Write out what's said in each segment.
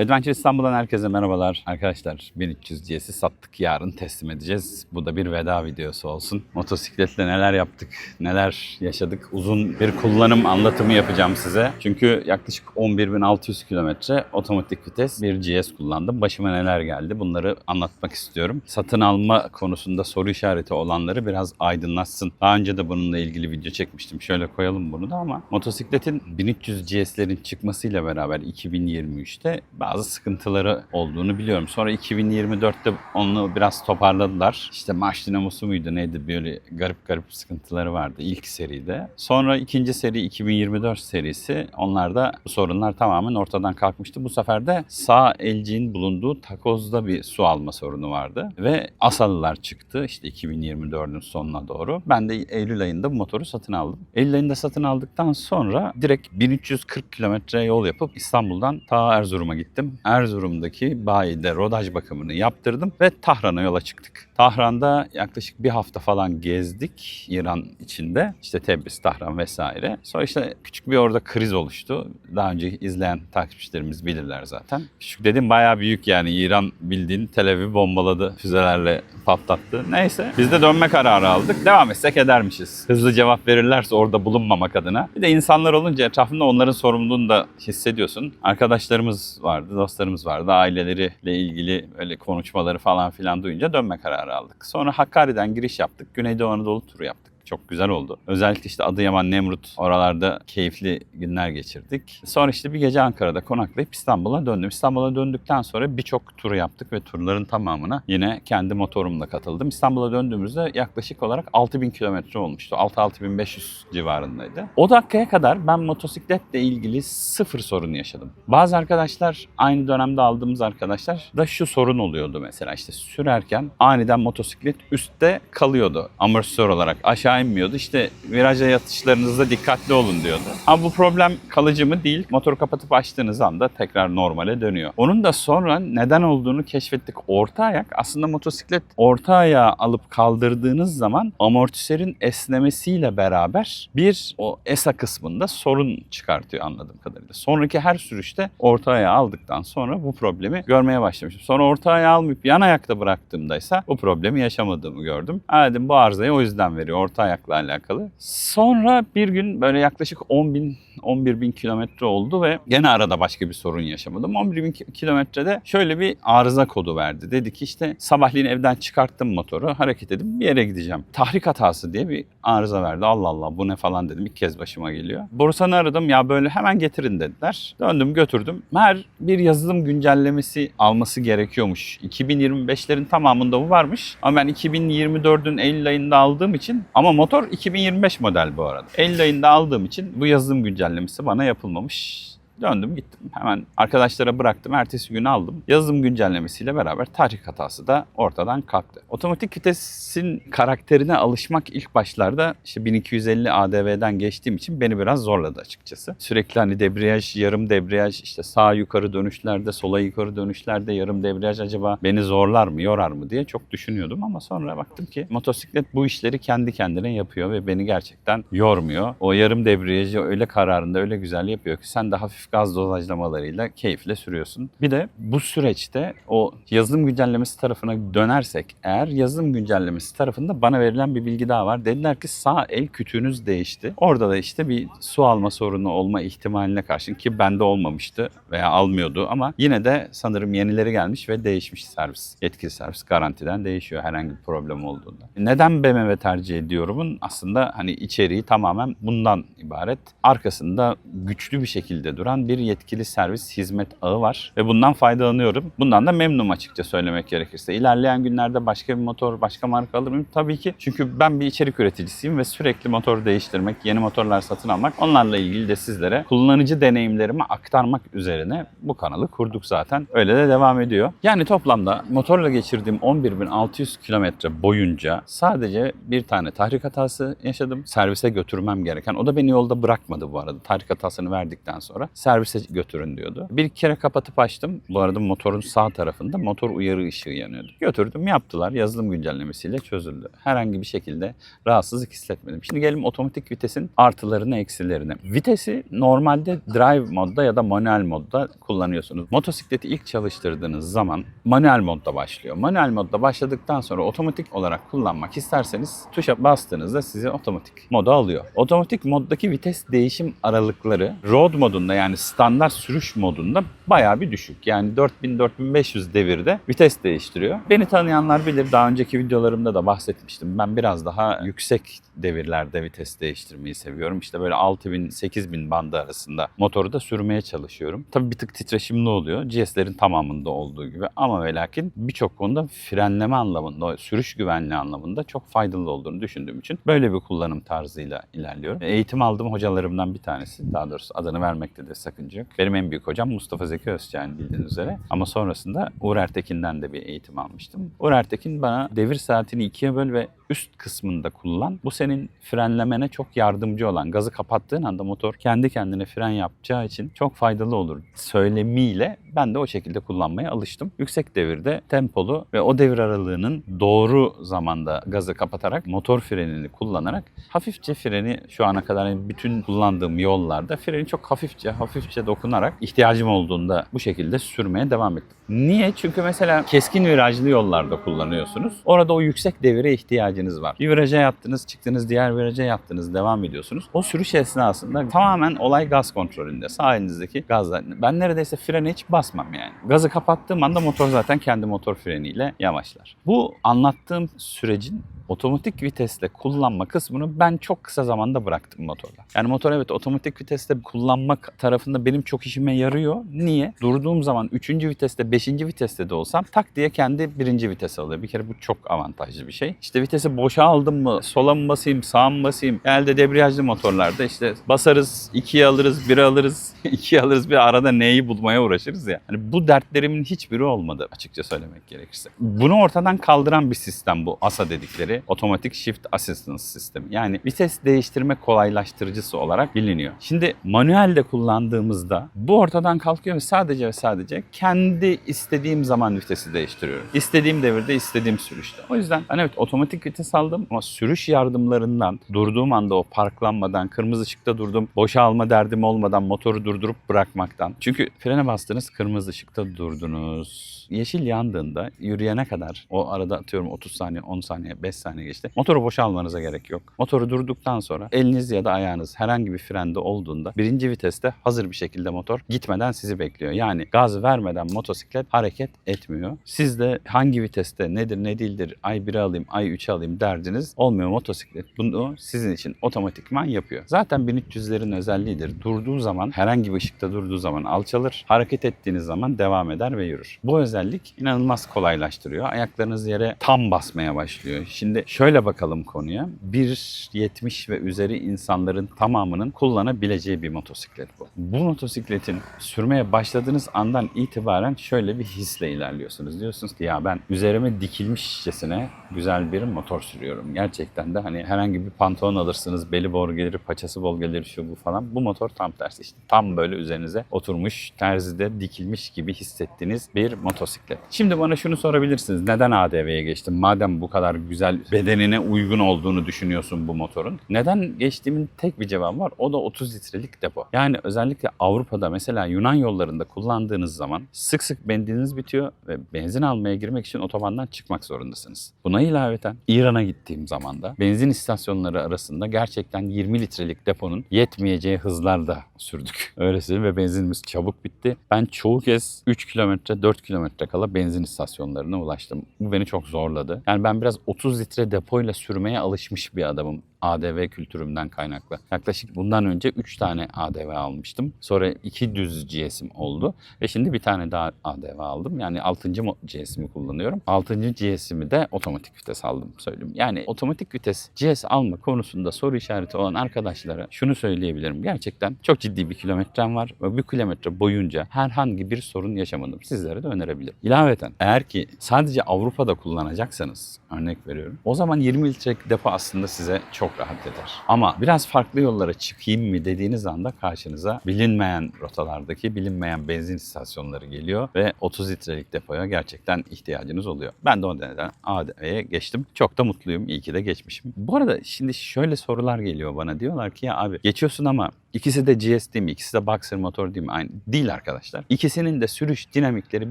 Adventure İstanbul'dan herkese merhabalar. Arkadaşlar 1300 GS'i sattık. Yarın teslim edeceğiz. Bu da bir veda videosu olsun. Motosikletle neler yaptık, neler yaşadık. Uzun bir kullanım anlatımı yapacağım size. Çünkü yaklaşık 11.600 kilometre otomatik vites bir GS kullandım. Başıma neler geldi bunları anlatmak istiyorum. Satın alma konusunda soru işareti olanları biraz aydınlatsın. Daha önce de bununla ilgili video çekmiştim. Şöyle koyalım bunu da ama motosikletin 1300 GS'lerin çıkmasıyla beraber 2023'te bazı sıkıntıları olduğunu biliyorum. Sonra 2024'te onu biraz toparladılar. İşte marş dinamosu muydu neydi böyle garip garip sıkıntıları vardı ilk seride. Sonra ikinci seri 2024 serisi onlarda bu sorunlar tamamen ortadan kalkmıştı. Bu sefer de sağ elciğin bulunduğu takozda bir su alma sorunu vardı. Ve Asalılar çıktı işte 2024'ün sonuna doğru. Ben de Eylül ayında bu motoru satın aldım. Eylül ayında satın aldıktan sonra direkt 1340 kilometre yol yapıp İstanbul'dan ta Erzurum'a gittim. Erzurum'daki bayide rodaj bakımını yaptırdım ve Tahran'a yola çıktık. Tahran'da yaklaşık bir hafta falan gezdik İran içinde. İşte Tebriz, Tahran vesaire. Sonra işte küçük bir orada kriz oluştu. Daha önce izleyen takipçilerimiz bilirler zaten. Küçük dedim bayağı büyük yani İran bildiğin Tel Aviv bombaladı füzelerle patlattı. Neyse biz de dönme kararı aldık. Devam etsek edermişiz. Hızlı cevap verirlerse orada bulunmamak adına. Bir de insanlar olunca etrafında onların sorumluluğunu da hissediyorsun. Arkadaşlarımız vardı, dostlarımız vardı. Aileleriyle ilgili öyle konuşmaları falan filan duyunca dönme kararı aldık. Sonra Hakkari'den giriş yaptık. Güneydoğu Anadolu turu yaptık. Çok güzel oldu. Özellikle işte Adıyaman, Nemrut oralarda keyifli günler geçirdik. Sonra işte bir gece Ankara'da konaklayıp İstanbul'a döndüm. İstanbul'a döndükten sonra birçok turu yaptık ve turların tamamına yine kendi motorumla katıldım. İstanbul'a döndüğümüzde yaklaşık olarak 6000 kilometre olmuştu. 6-6500 civarındaydı. O dakikaya kadar ben motosikletle ilgili sıfır sorun yaşadım. Bazı arkadaşlar aynı dönemde aldığımız arkadaşlar da şu sorun oluyordu mesela işte sürerken aniden motosiklet üstte kalıyordu amortisör olarak aşağı inmiyordu. İşte viraja yatışlarınızda dikkatli olun diyordu. Ama bu problem kalıcı mı değil. Motoru kapatıp açtığınız anda tekrar normale dönüyor. Onun da sonra neden olduğunu keşfettik. Orta ayak aslında motosiklet orta ayağı alıp kaldırdığınız zaman amortisörün esnemesiyle beraber bir o ESA kısmında sorun çıkartıyor anladığım kadarıyla. Sonraki her sürüşte orta ayağı aldıktan sonra bu problemi görmeye başlamışım. Sonra orta ayağı almayıp yan ayakta bıraktığımda ise bu problemi yaşamadığımı gördüm. Ha dedim bu arızayı o yüzden veriyor orta ayakla alakalı. Sonra bir gün böyle yaklaşık 10 bin 11 bin kilometre oldu ve gene arada başka bir sorun yaşamadım. 11 bin kilometrede şöyle bir arıza kodu verdi. Dedi ki işte sabahleyin evden çıkarttım motoru hareket edip bir yere gideceğim. Tahrik hatası diye bir arıza verdi. Allah Allah bu ne falan dedim. İlk kez başıma geliyor. Borsanı aradım ya böyle hemen getirin dediler. Döndüm götürdüm. Meğer bir yazılım güncellemesi alması gerekiyormuş. 2025'lerin tamamında bu varmış. Ama ben 2024'ün Eylül ayında aldığım için ama motor 2025 model bu arada. Eylül ayında aldığım için bu yazılım güncellemesi bana yapılmamış. Döndüm gittim. Hemen arkadaşlara bıraktım. Ertesi gün aldım. Yazılım güncellemesiyle beraber tarih hatası da ortadan kalktı. Otomatik vitesin karakterine alışmak ilk başlarda işte 1250 ADV'den geçtiğim için beni biraz zorladı açıkçası. Sürekli hani debriyaj, yarım debriyaj, işte sağ yukarı dönüşlerde, sola yukarı dönüşlerde yarım debriyaj acaba beni zorlar mı, yorar mı diye çok düşünüyordum ama sonra baktım ki motosiklet bu işleri kendi kendine yapıyor ve beni gerçekten yormuyor. O yarım debriyajı öyle kararında öyle güzel yapıyor ki sen de hafif gaz dozajlamalarıyla keyifle sürüyorsun. Bir de bu süreçte o yazılım güncellemesi tarafına dönersek eğer yazılım güncellemesi tarafında bana verilen bir bilgi daha var. Dediler ki sağ el kütüğünüz değişti. Orada da işte bir su alma sorunu olma ihtimaline karşın ki bende olmamıştı veya almıyordu ama yine de sanırım yenileri gelmiş ve değişmiş servis. Yetkili servis garantiden değişiyor herhangi bir problem olduğunda. Neden BMW tercih ediyorumun aslında hani içeriği tamamen bundan ibaret. Arkasında güçlü bir şekilde duran bir yetkili servis hizmet ağı var ve bundan faydalanıyorum. Bundan da memnunum açıkça söylemek gerekirse. İlerleyen günlerde başka bir motor, başka marka alır mıyım? Tabii ki. Çünkü ben bir içerik üreticisiyim ve sürekli motor değiştirmek, yeni motorlar satın almak, onlarla ilgili de sizlere kullanıcı deneyimlerimi aktarmak üzerine bu kanalı kurduk zaten. Öyle de devam ediyor. Yani toplamda motorla geçirdiğim 11.600 kilometre boyunca sadece bir tane tahrik hatası yaşadım. Servise götürmem gereken. O da beni yolda bırakmadı bu arada tahrik hatasını verdikten sonra. Servise götürün diyordu. Bir kere kapatıp açtım. Bu arada motorun sağ tarafında motor uyarı ışığı yanıyordu. Götürdüm yaptılar. Yazılım güncellemesiyle çözüldü. Herhangi bir şekilde rahatsızlık hissetmedim. Şimdi gelelim otomatik vitesin artılarını eksilerine. Vitesi normalde drive modda ya da manuel modda kullanıyorsunuz. Motosikleti ilk çalıştırdığınız zaman manuel modda başlıyor. Manuel modda başladıktan sonra otomatik olarak kullanmak isterseniz tuşa bastığınızda sizi otomatik moda alıyor. Otomatik moddaki vites değişim aralıkları road modunda yani standart sürüş modunda bayağı bir düşük. Yani 4000-4500 devirde vites değiştiriyor. Beni tanıyanlar bilir daha önceki videolarımda da bahsetmiştim. Ben biraz daha yüksek devirlerde vites değiştirmeyi seviyorum. İşte böyle 6000-8000 bandı arasında motoru da sürmeye çalışıyorum. Tabii bir tık titreşimli oluyor. GS'lerin tamamında olduğu gibi ama ve lakin birçok konuda frenleme anlamında, sürüş güvenliği anlamında çok faydalı olduğunu düşündüğüm için böyle bir kullanım tarzıyla ilerliyorum. Eğitim aldığım hocalarımdan bir tanesi. Daha doğrusu adını vermekte de sakınca yok. Benim en büyük hocam Mustafa Zeki Özçağ'ın bildiğiniz üzere. Ama sonrasında Uğur Ertekin'den de bir eğitim almıştım. Uğur Ertekin bana devir saatini ikiye böl ve üst kısmında kullan. Bu senin frenlemene çok yardımcı olan. Gazı kapattığın anda motor kendi kendine fren yapacağı için çok faydalı olur. Söylemiyle ben de o şekilde kullanmaya alıştım. Yüksek devirde tempolu ve o devir aralığının doğru zamanda gazı kapatarak motor frenini kullanarak hafifçe freni şu ana kadar bütün kullandığım yollarda freni çok hafifçe hafifçe dokunarak ihtiyacım olduğunda bu şekilde sürmeye devam ettim. Niye? Çünkü mesela keskin virajlı yollarda kullanıyorsunuz. Orada o yüksek devire ihtiyacınız var. Bir viraja yattınız, çıktınız, diğer viraja yattınız, devam ediyorsunuz. O sürüş esnasında tamamen olay gaz kontrolünde. Sağ elinizdeki gazla. Ben neredeyse frene hiç basmam yani. Gazı kapattığım anda motor zaten kendi motor freniyle yavaşlar. Bu anlattığım sürecin otomatik vitesle kullanma kısmını ben çok kısa zamanda bıraktım motorda. Yani motor evet otomatik vitesle kullanmak tarafında benim çok işime yarıyor. Niye? Durduğum zaman 3. viteste 5. viteste de olsam tak diye kendi birinci vitese alıyor. Bir kere bu çok avantajlı bir şey. İşte vitesi boşa aldım mı sola mı basayım sağa mı basayım? Genelde debriyajlı motorlarda işte basarız 2'ye alırız 1'e alırız 2'ye alırız bir arada neyi bulmaya uğraşırız ya. Hani bu dertlerimin hiçbiri olmadı açıkça söylemek gerekirse. Bunu ortadan kaldıran bir sistem bu ASA dedikleri Automatic Shift Assistance sistemi. Yani vites değiştirme kolaylaştırıcısı olarak biliniyor. Şimdi manuelde kullandığımızda bu ortadan kalkıyor ve sadece ve sadece kendi istediğim zaman vitesi değiştiriyorum. İstediğim devirde, istediğim sürüşte. O yüzden ben evet otomatik vites aldım ama sürüş yardımlarından durduğum anda o parklanmadan, kırmızı ışıkta durdum, boşa alma derdim olmadan motoru durdurup bırakmaktan. Çünkü frene bastınız, kırmızı ışıkta durdunuz. Yeşil yandığında yürüyene kadar o arada atıyorum 30 saniye, 10 saniye, 5 saniye geçti. Motoru boşa almanıza gerek yok. Motoru durduktan sonra eliniz ya da ayağınız herhangi bir frende olduğunda birinci viteste hazır bir şekilde motor gitmeden sizi bekliyor. Yani gaz vermeden motosiklet hareket etmiyor. Siz de hangi viteste nedir ne değildir ay 1'e alayım ay 3'e alayım derdiniz olmuyor motosiklet. Bunu sizin için otomatikman yapıyor. Zaten 1300'lerin özelliğidir. Durduğu zaman herhangi bir ışıkta durduğu zaman alçalır. Hareket ettiğiniz zaman devam eder ve yürür. Bu özellik inanılmaz kolaylaştırıyor. Ayaklarınız yere tam basmaya başlıyor. Şimdi şöyle bakalım konuya. 1.70 ve üzeri insanların tamamının kullanabileceği bir motosiklet bu. Bu motosikletin sürmeye başladığınız andan itibaren şöyle bir hisle ilerliyorsunuz. Diyorsunuz ki ya ben üzerime dikilmişçesine güzel bir motor sürüyorum. Gerçekten de hani herhangi bir pantolon alırsınız, beli bol gelir, paçası bol gelir, şu bu falan. Bu motor tam tersi işte. Tam böyle üzerinize oturmuş, terzide dikilmiş gibi hissettiğiniz bir motosiklet. Şimdi bana şunu sorabilirsiniz. Neden ADV'ye geçtim? Madem bu kadar güzel bedenine uygun olduğunu düşünüyorsun bu motorun. Neden geçtiğimin tek bir cevabı var. O da 30 litrelik depo. Yani özellikle Avrupa'da mesela Yunan yollarında kullandığınız zaman sık sık benziniz bitiyor ve benzin almaya girmek için otobandan çıkmak zorundasınız. Buna ilaveten İran'a gittiğim zaman da benzin istasyonları arasında gerçekten 20 litrelik deponun yetmeyeceği hızlarda sürdük. Öyle ve benzinimiz çabuk bitti. Ben çoğu kez 3 kilometre 4 kilometre kala benzin istasyonlarına ulaştım. Bu beni çok zorladı. Yani ben biraz 30 litre depoyla sürmeye alışmış bir adamım. ADV kültürümden kaynaklı. Yaklaşık bundan önce 3 tane ADV almıştım. Sonra 2 düz GS'im oldu. Ve şimdi bir tane daha ADV aldım. Yani 6. GS'imi kullanıyorum. 6. GS'imi de otomatik vites aldım söyleyeyim. Yani otomatik vites GS alma konusunda soru işareti olan arkadaşlara şunu söyleyebilirim. Gerçekten çok ciddi bir kilometrem var ve bu kilometre boyunca herhangi bir sorun yaşamadım. Sizlere de önerebilirim. İlaveten eğer ki sadece Avrupa'da kullanacaksanız örnek veriyorum. O zaman 20 litrelik depo aslında size çok çok rahat eder. Ama biraz farklı yollara çıkayım mı dediğiniz anda karşınıza bilinmeyen rotalardaki bilinmeyen benzin istasyonları geliyor ve 30 litrelik depoya gerçekten ihtiyacınız oluyor. Ben de o neden ADV'ye geçtim. Çok da mutluyum. İyi ki de geçmişim. Bu arada şimdi şöyle sorular geliyor bana. Diyorlar ki ya abi geçiyorsun ama ikisi de GS değil mi? İkisi de boxer motor değil mi? Aynı. Değil arkadaşlar. İkisinin de sürüş dinamikleri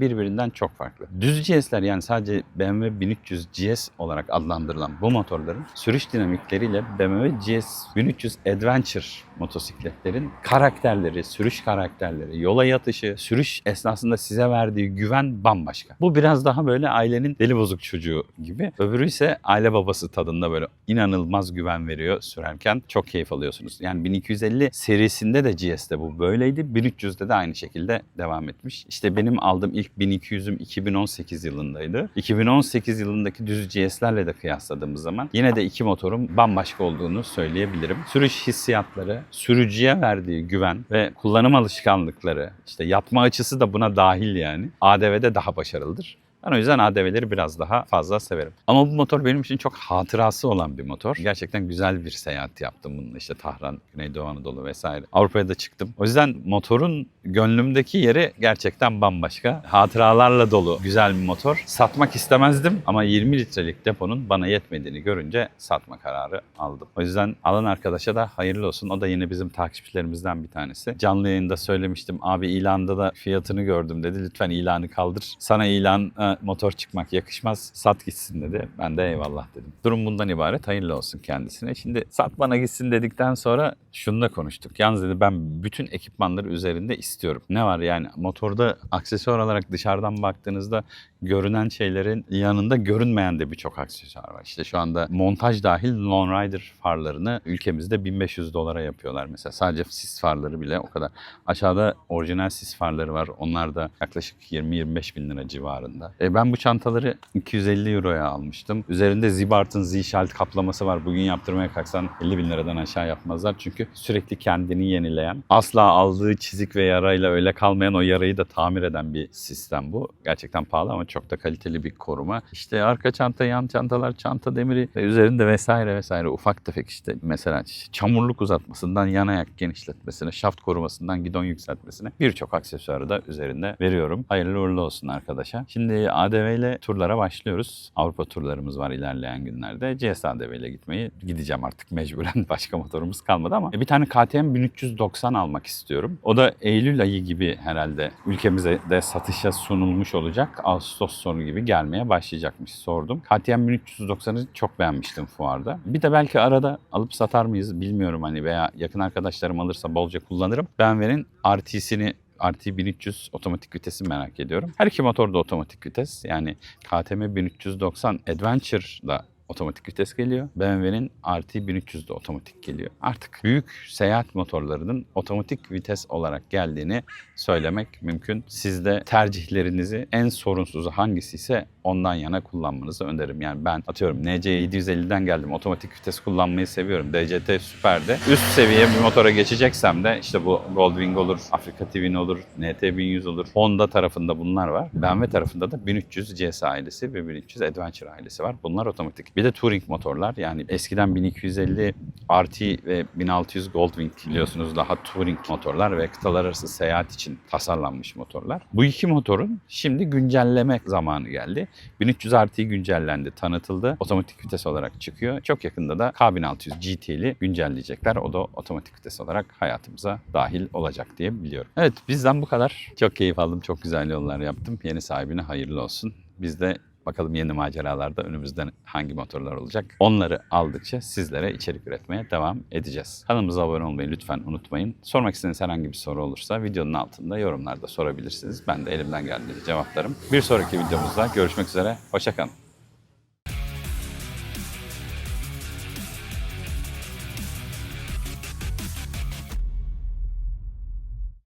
birbirinden çok farklı. Düz GS'ler yani sadece BMW 1300 GS olarak adlandırılan bu motorların sürüş dinamikleriyle BMW GS 1300 Adventure motosikletlerin karakterleri, sürüş karakterleri, yola yatışı, sürüş esnasında size verdiği güven bambaşka. Bu biraz daha böyle ailenin deli bozuk çocuğu gibi. Öbürü ise aile babası tadında böyle inanılmaz güven veriyor sürerken. Çok keyif alıyorsunuz. Yani 1250 serisinde de GS'de bu böyleydi. 1300'de de aynı şekilde devam etmiş. İşte benim aldığım ilk 1200'üm 2018 yılındaydı. 2018 yılındaki düz GS'lerle de kıyasladığımız zaman yine de iki motorun bambaşka olduğunu söyleyebilirim. Sürüş hissiyatları, sürücüye verdiği güven ve kullanım alışkanlıkları, işte yatma açısı da buna dahil yani. ADV'de daha başarılıdır. Ben o yüzden ADV'leri biraz daha fazla severim. Ama bu motor benim için çok hatırası olan bir motor. Gerçekten güzel bir seyahat yaptım bununla işte Tahran, Güneydoğu Anadolu vesaire. Avrupa'ya da çıktım. O yüzden motorun gönlümdeki yeri gerçekten bambaşka. Hatıralarla dolu güzel bir motor. Satmak istemezdim ama 20 litrelik deponun bana yetmediğini görünce satma kararı aldım. O yüzden alan arkadaşa da hayırlı olsun. O da yine bizim takipçilerimizden bir tanesi. Canlı yayında söylemiştim. Abi ilanda da fiyatını gördüm dedi. Lütfen ilanı kaldır. Sana ilan e, motor çıkmak yakışmaz. Sat gitsin dedi. Ben de eyvallah dedim. Durum bundan ibaret. Hayırlı olsun kendisine. Şimdi sat bana gitsin dedikten sonra şunu da konuştuk. Yalnız dedi ben bütün ekipmanları üzerinde istiyorum. Ne var yani motorda aksesuar olarak dışarıdan baktığınızda görünen şeylerin yanında görünmeyen de birçok aksesuar var. İşte şu anda montaj dahil Lone Rider farlarını ülkemizde 1500 dolara yapıyorlar mesela. Sadece sis farları bile o kadar. Aşağıda orijinal sis farları var. Onlar da yaklaşık 20-25 bin lira civarında. E ben bu çantaları 250 euroya almıştım. Üzerinde Zibart'ın Z-Shield kaplaması var. Bugün yaptırmaya kalksan 50 bin liradan aşağı yapmazlar. Çünkü sürekli kendini yenileyen, asla aldığı çizik ve yarayla öyle kalmayan o yarayı da tamir eden bir sistem bu. Gerçekten pahalı ama çok da kaliteli bir koruma. İşte arka çanta, yan çantalar, çanta demiri ve üzerinde vesaire vesaire ufak tefek işte mesela çamurluk uzatmasından yan ayak genişletmesine, şaft korumasından gidon yükseltmesine birçok aksesuarı da üzerinde veriyorum. Hayırlı uğurlu olsun arkadaşa. Şimdi ADV ile turlara başlıyoruz. Avrupa turlarımız var ilerleyen günlerde. CS ADV ile gitmeyi gideceğim artık mecburen. Başka motorumuz kalmadı ama bir tane KTM 1390 almak istiyorum. O da Eylül ayı gibi herhalde ülkemize de satışa sunulmuş olacak. Ağustos sonu gibi gelmeye başlayacakmış sordum. KTM 1390'ı çok beğenmiştim fuarda. Bir de belki arada alıp satar mıyız bilmiyorum hani veya yakın arkadaşlarım alırsa bolca kullanırım. BMW'nin RT'sini RT 1300 otomatik vitesi merak ediyorum. Her iki motor da otomatik vites. Yani KTM 1390 Adventure'da otomatik vites geliyor. BMW'nin RT 1300'de otomatik geliyor. Artık büyük seyahat motorlarının otomatik vites olarak geldiğini söylemek mümkün. Siz de tercihlerinizi en sorunsuzu hangisi ise ondan yana kullanmanızı öneririm. Yani ben atıyorum NC 750'den geldim. Otomatik vites kullanmayı seviyorum. DCT süperde. Üst seviye bir motora geçeceksem de işte bu Goldwing olur, Afrika Twin olur, NT 1100 olur. Honda tarafında bunlar var. BMW tarafında da 1300 GS ailesi ve 1300 Adventure ailesi var. Bunlar otomatik. Bir de Touring motorlar. Yani eskiden 1250 RT ve 1600 Goldwing biliyorsunuz daha Touring motorlar ve kıtalar arası seyahat için tasarlanmış motorlar. Bu iki motorun şimdi güncelleme zamanı geldi. 1300 RT güncellendi, tanıtıldı. Otomatik vites olarak çıkıyor. Çok yakında da K1600 GT'li güncelleyecekler. O da otomatik vites olarak hayatımıza dahil olacak diye biliyorum. Evet bizden bu kadar. Çok keyif aldım. Çok güzel yollar yaptım. Yeni sahibine hayırlı olsun. Biz de Bakalım yeni maceralarda önümüzden hangi motorlar olacak. Onları aldıkça sizlere içerik üretmeye devam edeceğiz. Kanalımıza abone olmayı lütfen unutmayın. Sormak istediğiniz herhangi bir soru olursa videonun altında yorumlarda sorabilirsiniz. Ben de elimden geldiğince cevaplarım. Bir sonraki videomuzda görüşmek üzere. Hoşçakalın.